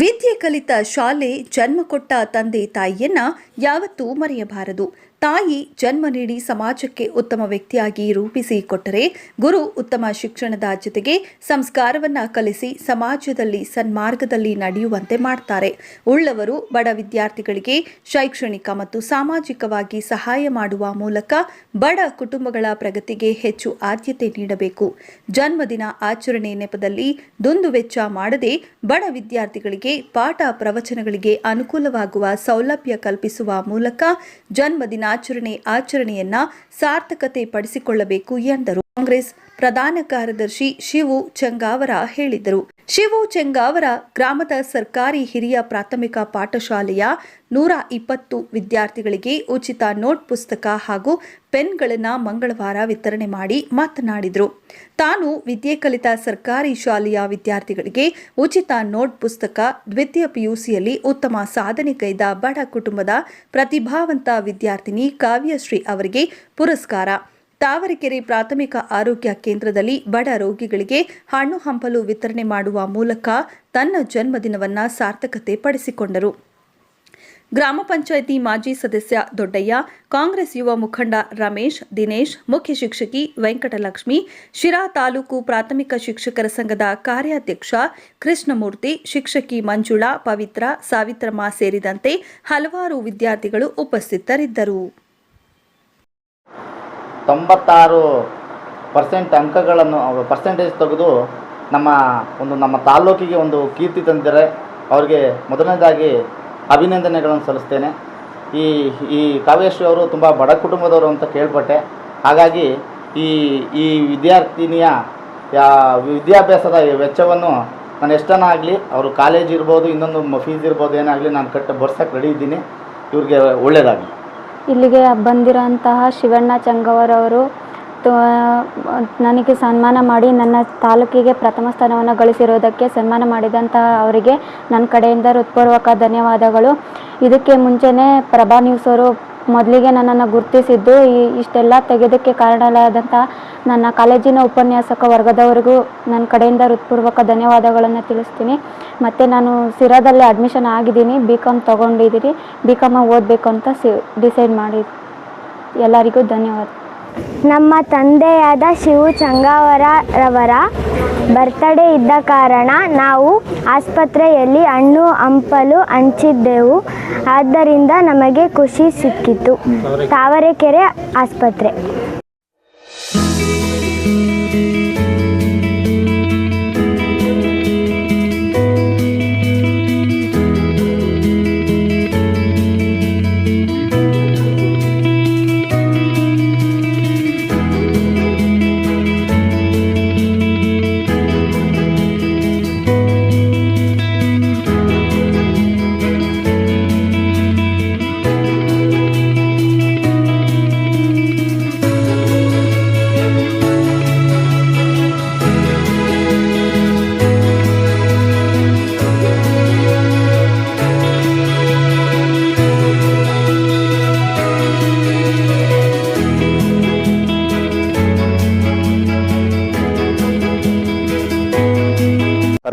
ವಿದ್ಯೆ ಕಲಿತ ಶಾಲೆ ಜನ್ಮ ಕೊಟ್ಟ ತಂದೆ ತಾಯಿಯನ್ನ ಯಾವತ್ತೂ ಮರೆಯಬಾರದು. ತಾಯಿ ಜನ್ಮ ನೀಡಿ ಸಮಾಜಕ್ಕೆ ಉತ್ತಮ ವ್ಯಕ್ತಿಯಾಗಿ ರೂಪಿಸಿ ಕೊಟ್ಟರೆ ಗುರು ಉತ್ತಮ ಶಿಕ್ಷಣದ ಜೊತೆಗೆ ಸಂಸ್ಕಾರವನ್ನ ಕಲಿಸಿ ಸಮಾಜದಲ್ಲಿ ಸನ್ಮಾರ್ಗದಲ್ಲಿ ನಡೆಯುವಂತೆ ಮಾಡ್ತಾರೆ. ಉಳ್ಳವರು ಬಡ ವಿದ್ಯಾರ್ಥಿಗಳಿಗೆ ಶೈಕ್ಷಣಿಕ ಮತ್ತು ಸಾಮಾಜಿಕವಾಗಿ ಸಹಾಯ ಮಾಡುವ ಮೂಲಕ ಬಡ ಕುಟುಂಬಗಳ ಪ್ರಗತಿಗೆ ಹೆಚ್ಚು ಆದ್ಯತೆ ನೀಡಬೇಕು. ಜನ್ಮದಿನ ಆಚರಣೆ ನೆಪದಲ್ಲಿ ದುಂದು ವೆಚ್ಚ ಮಾಡದೆ ಬಡ ವಿದ್ಯಾರ್ಥಿಗಳಿಗೆ ಪಾಠ ಪ್ರವಚನಗಳಿಗೆ ಅನುಕೂಲವಾಗುವ ಸೌಲಭ್ಯ ಕಲ್ಪಿಸುವ ಮೂಲಕ ಜನ್ಮದಿನಾಚರಣೆ ಆಚರಣೆಯನ್ನ ಸಾರ್ಥಕತೆ ಪಡಿಸಿಕೊಳ್ಳಬೇಕು ಎಂದರು. ಕಾಂಗ್ರೆಸ್ ಪ್ರಧಾನ ಕಾರ್ಯದರ್ಶಿ ಶಿವು ಚೆಂಗಾವರ ಹೇಳಿದರು. ಶಿವು ಚೆಂಗಾವರ ಗ್ರಾಮದ ಸರ್ಕಾರಿ ಹಿರಿಯ ಪ್ರಾಥಮಿಕ ಪಾಠಶಾಲೆಯ ನೂರ ಇಪ್ಪತ್ತು ವಿದ್ಯಾರ್ಥಿಗಳಿಗೆ ಉಚಿತ ನೋಟ್ ಪುಸ್ತಕ ಹಾಗೂ ಪೆನ್ಗಳನ್ನು ಮಂಗಳವಾರ ವಿತರಣೆ ಮಾಡಿ ಮಾತನಾಡಿದರು. ತಾನು ವಿದ್ಯೆ ಕಲಿತ ಸರ್ಕಾರಿ ಶಾಲೆಯ ವಿದ್ಯಾರ್ಥಿಗಳಿಗೆ ಉಚಿತ ನೋಟ್ ಪುಸ್ತಕ, ದ್ವಿತೀಯ ಪಿಯುಸಿಯಲ್ಲಿ ಉತ್ತಮ ಸಾಧನೆ ಕೈದ ಬಡ ಕುಟುಂಬದ ಪ್ರತಿಭಾವಂತ ವಿದ್ಯಾರ್ಥಿನಿ ಕಾವ್ಯಶ್ರೀ ಅವರಿಗೆ ಪುರಸ್ಕಾರ. ತಾವರೆಕೆರೆ ಪ್ರಾಥಮಿಕ ಆರೋಗ್ಯ ಕೇಂದ್ರದಲ್ಲಿ ಬಡ ರೋಗಿಗಳಿಗೆ ಹಣ್ಣು ಹಂಪಲು ವಿತರಣೆ ಮಾಡುವ ಮೂಲಕ ತನ್ನ ಜನ್ಮದಿನವನ್ನು ಸಾರ್ಥಕತೆ ಪಡಿಸಿಕೊಂಡರು. ಗ್ರಾಮ ಪಂಚಾಯಿತಿ ಮಾಜಿ ಸದಸ್ಯ ದೊಡ್ಡಯ್ಯ, ಕಾಂಗ್ರೆಸ್ ಯುವ ಮುಖಂಡ ರಮೇಶ್, ದಿನೇಶ್, ಮುಖ್ಯ ಶಿಕ್ಷಕಿ ವೆಂಕಟಲಕ್ಷ್ಮಿ, ಶಿರಾ ತಾಲೂಕು ಪ್ರಾಥಮಿಕ ಶಿಕ್ಷಕರ ಸಂಘದ ಕಾರ್ಯಾಧ್ಯಕ್ಷ ಕೃಷ್ಣಮೂರ್ತಿ, ಶಿಕ್ಷಕಿ ಮಂಜುಳಾ, ಪವಿತ್ರ, ಸಾವಿತ್ರಮ್ಮ ಸೇರಿದಂತೆ ಹಲವಾರು ವಿದ್ಯಾರ್ಥಿಗಳು ಉಪಸ್ಥಿತರಿದ್ದರು. ತೊಂಬತ್ತಾರು ಪರ್ಸೆಂಟ್ ಅಂಕಗಳನ್ನು ಪರ್ಸೆಂಟೇಜ್ ತೆಗೆದು ನಮ್ಮ ಒಂದು ನಮ್ಮ ತಾಲ್ಲೂಕಿಗೆ ಒಂದು ಕೀರ್ತಿ ತಂದಿದ್ದಾರೆ. ಅವರಿಗೆ ಮೊದಲನೇದಾಗಿ ಅಭಿನಂದನೆಗಳನ್ನು ಸಲ್ಲಿಸ್ತೇನೆ. ಈ ಈ ಕಾವ್ಯಶ್ರೀ ಅವರು ತುಂಬ ಬಡ ಕುಟುಂಬದವರು ಅಂತ ಕೇಳ್ಪಟ್ಟೆ. ಹಾಗಾಗಿ ಈ ಈ ವಿದ್ಯಾರ್ಥಿನಿಯ ವಿದ್ಯಾಭ್ಯಾಸದ ವೆಚ್ಚವನ್ನು ನಾನು ಎಷ್ಟನ ಆಗಲಿ ಅವರು ಕಾಲೇಜ್ ಇರ್ಬೋದು, ಇನ್ನೊಂದು ಫೀಸ್ ಇರ್ಬೋದು, ಏನಾಗಲಿ ನಾನು ಕಟ್ಟ ಬರ್ಸಕ್ಕೆ ರೆಡಿ ಇದ್ದೀನಿ. ಇವ್ರಿಗೆ ಒಳ್ಳೆಯದಾಗಲಿ ಇಲ್ಲಿಗೆ ಬಂದಿರೋಂತಹ ಶಿವಣ್ಣ ಚಂಗವರವರು ನನಗೆ ಸನ್ಮಾನ ಮಾಡಿ ನನ್ನ ತಾಲೂಕಿಗೆ ಪ್ರಥಮ ಸ್ಥಾನವನ್ನು ಗಳಿಸಿರೋದಕ್ಕೆ ಸನ್ಮಾನ ಮಾಡಿದಂತಹ ಅವರಿಗೆ ನನ್ನ ಕಡೆಯಿಂದ ಹೃತ್ಪೂರ್ವಕ ಧನ್ಯವಾದಗಳು. ಇದಕ್ಕೆ ಮುಂಚೆನೇ ಪ್ರಭಾ ನ್ಯೂಸ್ ಅವರು ಮೊದಲಿಗೆ ನನ್ನನ್ನು ಗುರುತಿಸಿದ್ದು ಈ ಇಷ್ಟೆಲ್ಲ ತೆಗೆದಕ್ಕೆ ಕಾರಣವಾದಂತಹ ನನ್ನ ಕಾಲೇಜಿನ ಉಪನ್ಯಾಸಕ ವರ್ಗದವರಿಗೂ ನನ್ನ ಕಡೆಯಿಂದ ಹೃತ್ಪೂರ್ವಕ ಧನ್ಯವಾದಗಳನ್ನು ತಿಳಿಸ್ತೀನಿ. ಮತ್ತು ನಾನು ಸಿರಾದಲ್ಲಿ ಅಡ್ಮಿಷನ್ ಆಗಿದ್ದೀನಿ ಬಿ ಕಾಮ್ ತೊಗೊಂಡಿದ್ದೀನಿ. ಬಿ ಕಾಮ ಓದಬೇಕು ಅಂತ ಸಿ ಡಿಸೈಡ್ ಮಾಡಿ ಎಲ್ಲರಿಗೂ ಧನ್ಯವಾದ. ನಮ್ಮ ತಂದೆಯಾದ ಶಿವು ಚಂಗಾವರರವರ ಬರ್ತಡೇ ಇದ್ದ ಕಾರಣ ನಾವು ಆಸ್ಪತ್ರೆಯಲ್ಲಿ ಹಣ್ಣು, ಹಂಪಲು ಹಂಚಿದ್ದೆವು. ಆದ್ದರಿಂದ ನಮಗೆ ಖುಷಿ ಸಿಕ್ಕಿತು. ತಾವರೆಕೆರೆ ಆಸ್ಪತ್ರೆ.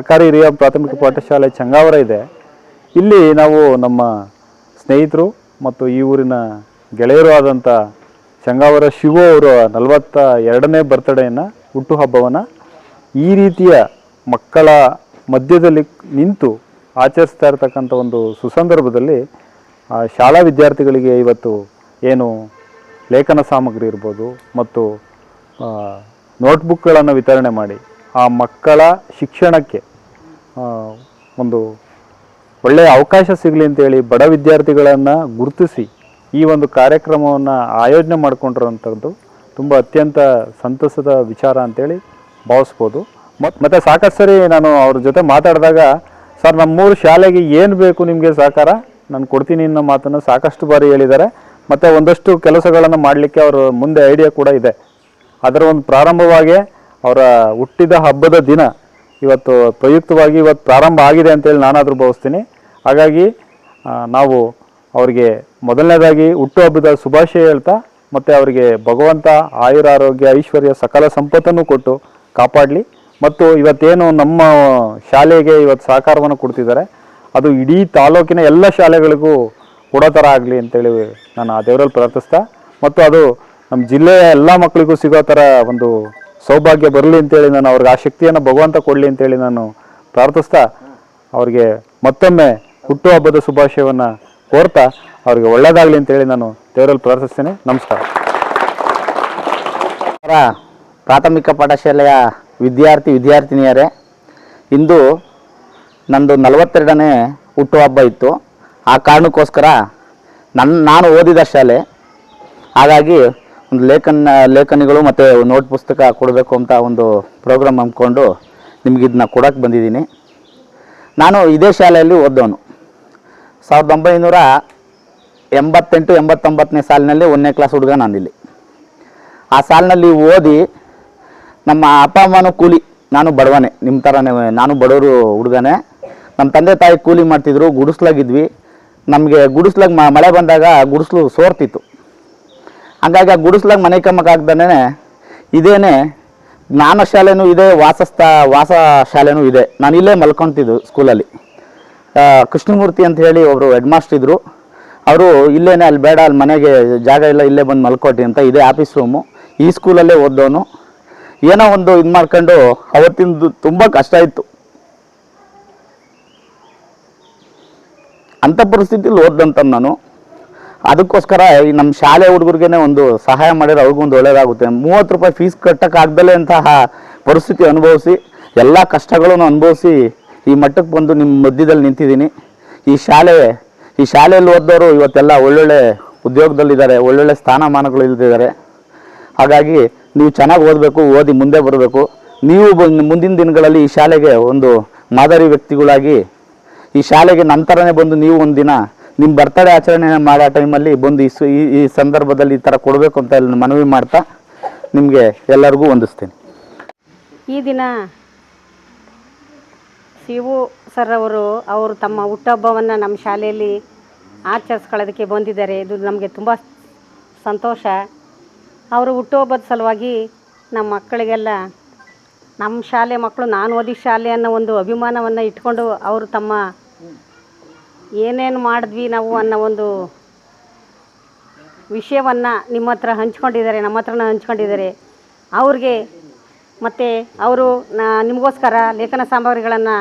ಸರ್ಕಾರಿ ಹಿರಿಯ ಪ್ರಾಥಮಿಕ ಪಾಠಶಾಲೆ ಚಂಗಾವರ ಇದೆ. ಇಲ್ಲಿ ನಾವು ನಮ್ಮ ಸ್ನೇಹಿತರು ಮತ್ತು ಈ ಊರಿನ ಗೆಳೆಯರು ಆದಂಥ ಚಂಗಾವರ ಶಿವ ಅವರ ನಲವತ್ತ ಎರಡನೇ ಬರ್ತಡೆಯನ್ನು ಹುಟ್ಟುಹಬ್ಬವನ್ನು ಈ ರೀತಿಯ ಮಕ್ಕಳ ಮಧ್ಯದಲ್ಲಿ ನಿಂತು ಆಚರಿಸ್ತಾ ಇರತಕ್ಕಂಥ ಒಂದು ಸುಸಂದರ್ಭದಲ್ಲಿ, ಆ ಶಾಲಾ ವಿದ್ಯಾರ್ಥಿಗಳಿಗೆ ಇವತ್ತು ಏನು ಲೇಖನ ಸಾಮಗ್ರಿ ಇರ್ಬೋದು ಮತ್ತು ನೋಟ್ಬುಕ್ಗಳನ್ನು ವಿತರಣೆ ಮಾಡಿ. ಆ ಮಕ್ಕಳ ಶಿಕ್ಷಣಕ್ಕೆ ಒಂದು ಒಳ್ಳೆಯ ಅವಕಾಶ ಸಿಗಲಿ ಅಂತೇಳಿ ಬಡ ವಿದ್ಯಾರ್ಥಿಗಳನ್ನು ಗುರುತಿಸಿ ಈ ಒಂದು ಕಾರ್ಯಕ್ರಮವನ್ನು ಆಯೋಜನೆ ಮಾಡಿಕೊಂಡಿರೋಂಥದ್ದು ತುಂಬ ಅತ್ಯಂತ ಸಂತಸದ ವಿಚಾರ ಅಂತೇಳಿ ಭಾವಿಸ್ಬೋದು. ಮತ್ತು ಮತ್ತು ಸಾಕಷ್ಟು ಸರಿ ನಾನು ಅವ್ರ ಜೊತೆ ಮಾತಾಡಿದಾಗ, ಸರ್, ನಮ್ಮೂರು ಶಾಲೆಗೆ ಏನು ಬೇಕು ನಿಮಗೆ ಸಹಕಾರ ನಾನು ಕೊಡ್ತೀನಿ ಅನ್ನೋ ಮಾತನ್ನು ಸಾಕಷ್ಟು ಬಾರಿ ಹೇಳಿದ್ದಾರೆ. ಮತ್ತು ಒಂದಷ್ಟು ಕೆಲಸಗಳನ್ನು ಮಾಡಲಿಕ್ಕೆ ಅವರ ಮುಂದೆ ಐಡಿಯಾ ಕೂಡ ಇದೆ. ಅದರ ಒಂದು ಪ್ರಾರಂಭವಾಗಿ ಅವರ ಹುಟ್ಟಿದ ಹಬ್ಬದ ದಿನ ಇವತ್ತು ಪ್ರಯುಕ್ತವಾಗಿ ಇವತ್ತು ಪ್ರಾರಂಭ ಆಗಿದೆ ಅಂತೇಳಿ ನಾನಾದರೂ ಭಾವಿಸ್ತೀನಿ. ಹಾಗಾಗಿ ನಾವು ಅವರಿಗೆ ಮೊದಲನೇದಾಗಿ ಹುಟ್ಟುಹಬ್ಬದ ಶುಭಾಶಯ ಹೇಳ್ತಾ, ಮತ್ತು ಅವರಿಗೆ ಭಗವಂತ ಆಯುರಾರೋಗ್ಯ, ಐಶ್ವರ್ಯ, ಸಕಲ ಸಂಪತ್ತನ್ನು ಕೊಟ್ಟು ಕಾಪಾಡಲಿ. ಮತ್ತು ಇವತ್ತೇನು ನಮ್ಮ ಶಾಲೆಗೆ ಇವತ್ತು ಸಹಕಾರವನ್ನು ಕೊಡ್ತಿದ್ದಾರೆ. ಅದು ಇಡೀ ತಾಲೂಕಿನ ಎಲ್ಲ ಶಾಲೆಗಳಿಗೂ ಕೊಡೋ ಥರ ಆಗಲಿ ಅಂತೇಳಿ ನಾನು ಆ ದೇವರಲ್ಲಿ ಪ್ರಾರ್ಥಿಸ್ತಾ, ಮತ್ತು ಅದು ನಮ್ಮ ಜಿಲ್ಲೆಯ ಎಲ್ಲ ಮಕ್ಕಳಿಗೂ ಸಿಗೋ ಥರ ಒಂದು ಸೌಭಾಗ್ಯ ಬರಲಿ ಅಂತೇಳಿ ನಾನು ಅವ್ರಿಗೆ ಆ ಶಕ್ತಿಯನ್ನು ಭಗವಂತ ಕೊಡಲಿ ಅಂತೇಳಿ ನಾನು ಪ್ರಾರ್ಥಿಸ್ತಾ ಅವ್ರಿಗೆ ಮತ್ತೊಮ್ಮೆ ಹುಟ್ಟುಹಬ್ಬದ ಶುಭಾಶಯವನ್ನು ಕೋರ್ತಾ ಅವ್ರಿಗೆ ಒಳ್ಳೇದಾಗಲಿ ಅಂತೇಳಿ ನಾನು ದೇವರಲ್ಲಿ ಪ್ರಾರ್ಥಿಸ್ತೇನೆ. ನಮಸ್ಕಾರ. ಪ್ರಾಥಮಿಕ ಪಾಠಶಾಲೆಯ ವಿದ್ಯಾರ್ಥಿ, ವಿದ್ಯಾರ್ಥಿನಿಯರೇ, ಇಂದು ನಂದು ನಲವತ್ತೆರಡನೇ ಹುಟ್ಟುಹಬ್ಬ ಇತ್ತು. ಆ ಕಾರಣಕ್ಕೋಸ್ಕರ ನನ್ನ ನಾನು ಓದಿದ ಶಾಲೆ, ಹಾಗಾಗಿ ಒಂದು ಲೇಖನ, ಲೇಖನಿಗಳು ಮತ್ತು ನೋಟ್ ಪುಸ್ತಕ ಕೊಡಬೇಕು ಅಂತ ಒಂದು ಪ್ರೋಗ್ರಾಮ್ ಅಂದ್ಕೊಂಡು ನಿಮ್ಗೆ ಇದನ್ನ ಕೊಡೋಕ್ಕೆ ಬಂದಿದ್ದೀನಿ. ನಾನು ಇದೇ ಶಾಲೆಯಲ್ಲಿ ಓದ್ದವನು. ಸಾವಿರದ ಒಂಬೈನೂರ ಎಂಬತ್ತೆಂಟು, ಎಂಬತ್ತೊಂಬತ್ತನೇ ಸಾಲಿನಲ್ಲಿ ಒಂದನೇ ಕ್ಲಾಸ್ ಹುಡುಗ ನಾನಿಲ್ಲಿ. ಆ ಸಾಲಿನಲ್ಲಿ ಓದಿ ನಮ್ಮ ಅಪ್ಪ, ಅಮ್ಮನೂ ಕೂಲಿ, ನಾನು ಬಡವನೇ. ನಿಮ್ಮ ಥರನೇ ನಾನು ಬಡವರು ಹುಡುಗನೇ. ನಮ್ಮ ತಂದೆ ತಾಯಿ ಕೂಲಿ ಮಾಡ್ತಿದ್ರು ಗುಡಿಸ್ಲಾಗಿದ್ವಿ ನಮಗೆ ಗುಡಿಸ್ಲಾಗ ಮಳೆ ಬಂದಾಗ ಗುಡಿಸ್ಲು ಸೋರ್ತಿತ್ತು. ಹಂಗಾಗಿ ಆ ಗುಡಿಸ್ಲಾಗ ಮನೆ ಕಮ್ಮಕ್ಕಾಗ್ದೇ ಇದೇನೆ ಜ್ಞಾನ ಶಾಲೆನೂ ಇದೆ, ವಾಸಸ್ಥ ವಾಸ ಶಾಲೆನೂ ಇದೆ. ನಾನು ಇಲ್ಲೇ ಮಲ್ಕೊತಿದ್ದು ಸ್ಕೂಲಲ್ಲಿ. ಕೃಷ್ಣಮೂರ್ತಿ ಅಂತ ಹೇಳಿ ಒಬ್ಬರು ಹೆಡ್ ಮಾಸ್ಟರ್ ಇದ್ದರು ಅವರು ಇಲ್ಲೇನೆ, ಅಲ್ಲಿ ಬೇಡ, ಅಲ್ಲಿ ಮನೆಗೆ ಜಾಗ ಇಲ್ಲ, ಇಲ್ಲೇ ಬಂದು ಮಲ್ಕೊಟ್ಟಿ ಅಂತ ಇದೇ ಆಫೀಸ್ ರೂಮು. ಈ ಸ್ಕೂಲಲ್ಲೇ ಓದ್ದವನು ಏನೋ ಒಂದು ಇದು ಮಾಡ್ಕೊಂಡು ಅವತ್ತಿಂದು ತುಂಬ ಕಷ್ಟ ಇತ್ತು. ಅಂಥ ಪರಿಸ್ಥಿತಿಲಿ ಓದ್ದಂತ ನಾನು. ಅದಕ್ಕೋಸ್ಕರ ಈ ನಮ್ಮ ಶಾಲೆ ಹುಡುಗರಿಗೇನೆ ಒಂದು ಸಹಾಯ ಮಾಡಿದ್ರೆ ಅವ್ರಿಗೂ ಒಂದು ಒಳ್ಳೇದಾಗುತ್ತೆ. ಮೂವತ್ತು ರೂಪಾಯಿ ಫೀಸ್ ಕಟ್ಟಕ್ಕಾಗ್ದಲೇ ಅಂತಹ ಪರಿಸ್ಥಿತಿ ಅನುಭವಿಸಿ, ಎಲ್ಲ ಕಷ್ಟಗಳನ್ನು ಅನುಭವಿಸಿ ಈ ಮಟ್ಟಕ್ಕೆ ಬಂದು ನಿಮ್ಮ ಮಧ್ಯದಲ್ಲಿ ನಿಂತಿದ್ದೀನಿ. ಈ ಶಾಲೆ, ಈ ಶಾಲೆಯಲ್ಲಿ ಓದೋರು ಇವತ್ತೆಲ್ಲ ಒಳ್ಳೊಳ್ಳೆ ಉದ್ಯೋಗದಲ್ಲಿದ್ದಾರೆ, ಒಳ್ಳೊಳ್ಳೆ ಸ್ಥಾನಮಾನಗಳು ಇಲ್ದಿದ್ದಾರೆ. ಹಾಗಾಗಿ ನೀವು ಚೆನ್ನಾಗಿ ಓದಬೇಕು, ಓದಿ ಮುಂದೆ ಬರಬೇಕು. ನೀವು ಮುಂದಿನ ದಿನಗಳಲ್ಲಿ ಈ ಶಾಲೆಗೆ ಒಂದು ಮಾದರಿ ವ್ಯಕ್ತಿಗಳಾಗಿ, ಈ ಶಾಲೆಗೆ ನಂತರನೇ ಬಂದು ನೀವು ಒಂದಿನ ನಿಮ್ಮ ಬರ್ತಡೇ ಆಚರಣೆ ಮಾಡೋ ಟೈಮಲ್ಲಿ ಬಂದು ಈ ಸಂದರ್ಭದಲ್ಲಿ ಈ ಥರ ಕೊಡಬೇಕು ಅಂತ ಮನವಿ ಮಾಡ್ತಾ ನಿಮಗೆ ಎಲ್ಲರಿಗೂ ಹೊಂದಿಸ್ತೀನಿ ಈ ದಿನ ಶಿವು ಸರ್ ಅವರು ಅವರು ತಮ್ಮ ಹುಟ್ಟುಹಬ್ಬವನ್ನು ನಮ್ಮ ಶಾಲೆಯಲ್ಲಿ ಆಚರಿಸ್ಕೊಳ್ಳೋದಕ್ಕೆ ಬಂದಿದ್ದಾರೆ. ಇದು ನಮಗೆ ತುಂಬ ಸಂತೋಷ. ಅವರು ಹುಟ್ಟುಹಬ್ಬದ ಸಲುವಾಗಿ ನಮ್ಮ ಮಕ್ಕಳಿಗೆಲ್ಲ, ನಮ್ಮ ಶಾಲೆ ಮಕ್ಕಳು, ನಾನು ಓದಿ ಶಾಲೆ ಅನ್ನೋ ಒಂದು ಅಭಿಮಾನವನ್ನು ಇಟ್ಕೊಂಡು ಅವರು ತಮ್ಮ ಏನೇನು ಮಾಡಿದ್ವಿ ನಾವು ಅನ್ನೋ ಒಂದು ವಿಷಯವನ್ನು ನಿಮ್ಮ ಹತ್ರ ಹಂಚ್ಕೊಂಡಿದ್ದಾರೆ ನಮ್ಮ ಹತ್ರನೂ ಹಂಚ್ಕೊಂಡಿದ್ದಾರೆ. ಅವ್ರಿಗೆ ಮತ್ತು ಅವರು ನಾ ನಿಮಗೋಸ್ಕರ ಲೇಖನ ಸಾಮಗ್ರಿಗಳನ್ನು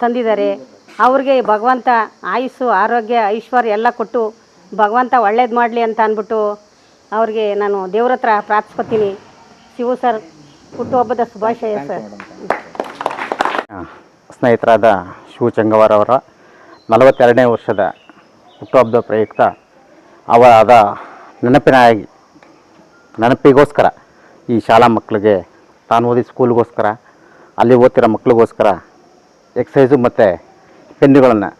ತಂದಿದ್ದಾರೆ. ಅವ್ರಿಗೆ ಭಗವಂತ ಆಯುಸ್ಸು ಆರೋಗ್ಯ ಐಶ್ವರ್ಯ ಎಲ್ಲ ಕೊಟ್ಟು ಭಗವಂತ ಒಳ್ಳೇದು ಮಾಡಲಿ ಅಂತ ಅಂದ್ಬಿಟ್ಟು ಅವ್ರಿಗೆ ನಾನು ದೇವ್ರ ಹತ್ರ ಪ್ರಾರ್ಥಿಸ್ಕೊತೀನಿ. ಶಿವು ಸರ್ ಹುಟ್ಟುಹಬ್ಬದ ಶುಭಾಶಯ ಸರ್. ಸ್ನೇಹಿತರಾದ ಶಿವ ಚಂಗವಾರ್ ಅವರ ನಲವತ್ತೆರಡನೇ ವರ್ಷದ ಹುಟ್ಟುಹಬ್ಬದ ಪ್ರಯುಕ್ತ ಅವರ ನೆನಪಿನಾಗಿ, ನೆನಪಿಗೋಸ್ಕರ ಈ ಶಾಲಾ ಮಕ್ಕಳಿಗೆ ತಾನು ಓದಿ ಸ್ಕೂಲ್ಗೋಸ್ಕರ, ಅಲ್ಲಿ ಓದ್ತಿರೋ ಮಕ್ಕಳಿಗೋಸ್ಕರ ಎಕ್ಸಸೈಸು ಮತ್ತು ಪೆನ್ನುಗಳನ್ನು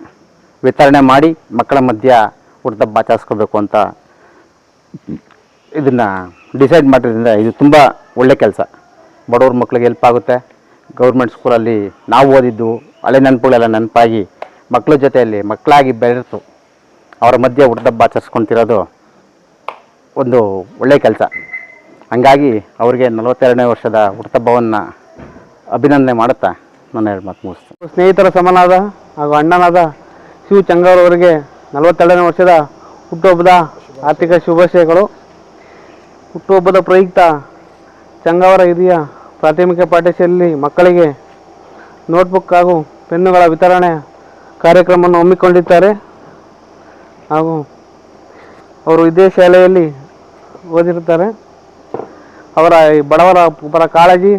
ವಿತರಣೆ ಮಾಡಿ ಮಕ್ಕಳ ಮಧ್ಯ ಹುಟ್ಟುಹಬ್ಬ ಆಚರಿಸ್ಕೋಬೇಕು ಅಂತ ಇದನ್ನು ಡಿಸೈಡ್ ಮಾಡಿದ್ರಿಂದ ಇದು ತುಂಬ ಒಳ್ಳೆ ಕೆಲಸ. ಬಡವ್ರ ಮಕ್ಕಳಿಗೆ ಹೆಲ್ಪ್ ಆಗುತ್ತೆ. ಗೌರ್ಮೆಂಟ್ ಸ್ಕೂಲಲ್ಲಿ ನಾವು ಓದಿದ್ದು, ಹಳೆ ನೆನಪುಗಳೆಲ್ಲ ನೆನಪಾಗಿ ಮಕ್ಕಳ ಜೊತೆಯಲ್ಲಿ ಮಕ್ಕಳಾಗಿ ಬೆಳೆತು ಅವರ ಮಧ್ಯೆ ಹುಡ್ದಬ್ಬ ಆಚರಿಸ್ಕೊಂತಿರೋದು ಒಂದು ಒಳ್ಳೆಯ ಕೆಲಸ. ಹಂಗಾಗಿ ಅವರಿಗೆ ನಲವತ್ತೆರಡನೇ ವರ್ಷದ ಹುಟ್ಟುಹಬ್ಬವನ್ನು ಅಭಿನಂದನೆ ಮಾಡುತ್ತಾ ನನ್ನ ಎರಡು ಮಾತು ಮುಗಿಸ್ತೀನಿ. ಸ್ನೇಹಿತರ ಸಮನಾದ ಹಾಗೂ ಅಣ್ಣನಾದ ಶಿವ ಚಂಗವರವರಿಗೆ ನಲವತ್ತೆರಡನೇ ವರ್ಷದ ಹುಟ್ಟುಹಬ್ಬದ ಆರ್ಥಿಕ ಶುಭಾಶಯಗಳು. ಹುಟ್ಟುಹಬ್ಬದ ಪ್ರಯುಕ್ತ ಚಂಗಾವರ ಹಿರಿಯ ಪ್ರಾಥಮಿಕ ಪಾಠಶಾಲೆಯಲ್ಲಿ ಮಕ್ಕಳಿಗೆ ನೋಟ್ಬುಕ್ ಹಾಗೂ ಪೆನ್ನುಗಳ ವಿತರಣೆ ಕಾರ್ಯಕ್ರಮವನ್ನು ಹಮ್ಮಿಕೊಂಡಿದ್ದಾರೆ. ಹಾಗೂ ಅವರು ಇದೇ ಶಾಲೆಯಲ್ಲಿ ಓದಿರುತ್ತಾರೆ. ಅವರ ಬಡವರ ಪರ ಕಾಳಜಿ,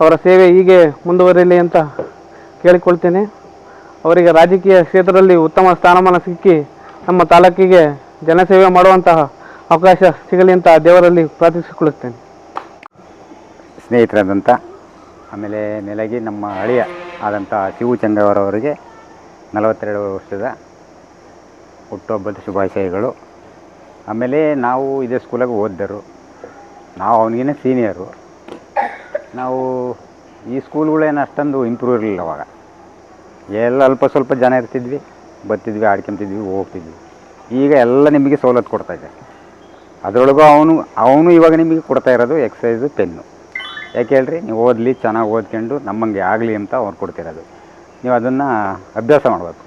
ಅವರ ಸೇವೆ ಹೀಗೆ ಮುಂದುವರಿಯಲಿ ಅಂತ ಕೇಳಿಕೊಳ್ತೇನೆ. ಅವರಿಗೆ ರಾಜಕೀಯ ಕ್ಷೇತ್ರದಲ್ಲಿ ಉತ್ತಮ ಸ್ಥಾನಮಾನ ಸಿಕ್ಕಿ ನಮ್ಮ ತಾಲೂಕಿಗೆ ಜನಸೇವೆ ಮಾಡುವಂತಹ ಅವಕಾಶ ಸಿಗಲಿ ಅಂತ ದೇವರಲ್ಲಿ ಪ್ರಾರ್ಥಿಸಿಕೊಳ್ಳುತ್ತೇನೆ. ಸ್ನೇಹಿತರಾದಂಥ, ಆಮೇಲೆ ನೆಲಗಿ ನಮ್ಮ ಹಳೆಯ ಆದಂಥ ಶಿವು ಚಂಗವರವರಿಗೆ ನಲವತ್ತೆರಡು ವರ್ಷದ ಹುಟ್ಟುಹಬ್ಬದ ಶುಭಾಶಯಗಳು. ಆಮೇಲೆ ನಾವು ಇದೇ ಸ್ಕೂಲಾಗ ಓದಿದರು ನಾವು ಅವನಿಗೇನೆ ಸೀನಿಯರು ನಾವು ಈ ಸ್ಕೂಲ್ಗಳೇನು ಅಷ್ಟೊಂದು ಇಂಪ್ರೂವ್ ಇರಲಿಲ್ಲ ಅವಾಗ. ಎಲ್ಲ ಅಲ್ಪ ಸ್ವಲ್ಪ ಜನ ಇರ್ತಿದ್ವಿ, ಬರ್ತಿದ್ವಿ, ಆಡ್ಕೊಂತಿದ್ವಿ, ಹೋಗ್ತಿದ್ವಿ. ಈಗ ಎಲ್ಲ ನಿಮಗೆ ಸವಲತ್ತು ಕೊಡ್ತಾ ಇದೆ ಅದರೊಳಗೂ ಅವನು ಅವನು ಇವಾಗ ನಿಮಗೆ ಕೊಡ್ತಾ ಇರೋದು ಎಕ್ಸಸೈಸು ಪೆನ್ನು. ಯಾಕೆ ಹೇಳ್ರಿ? ನೀವು ಓದಲಿ, ಚೆನ್ನಾಗಿ ಓದ್ಕೊಂಡು ನಮ್ಮಂಗೆ ಆಗಲಿ ಅಂತ ಅವ್ರು ಕೊಡ್ತಿರೋದು. ನೀವು ಅದನ್ನು ಅಭ್ಯಾಸ ಮಾಡಬೇಕು.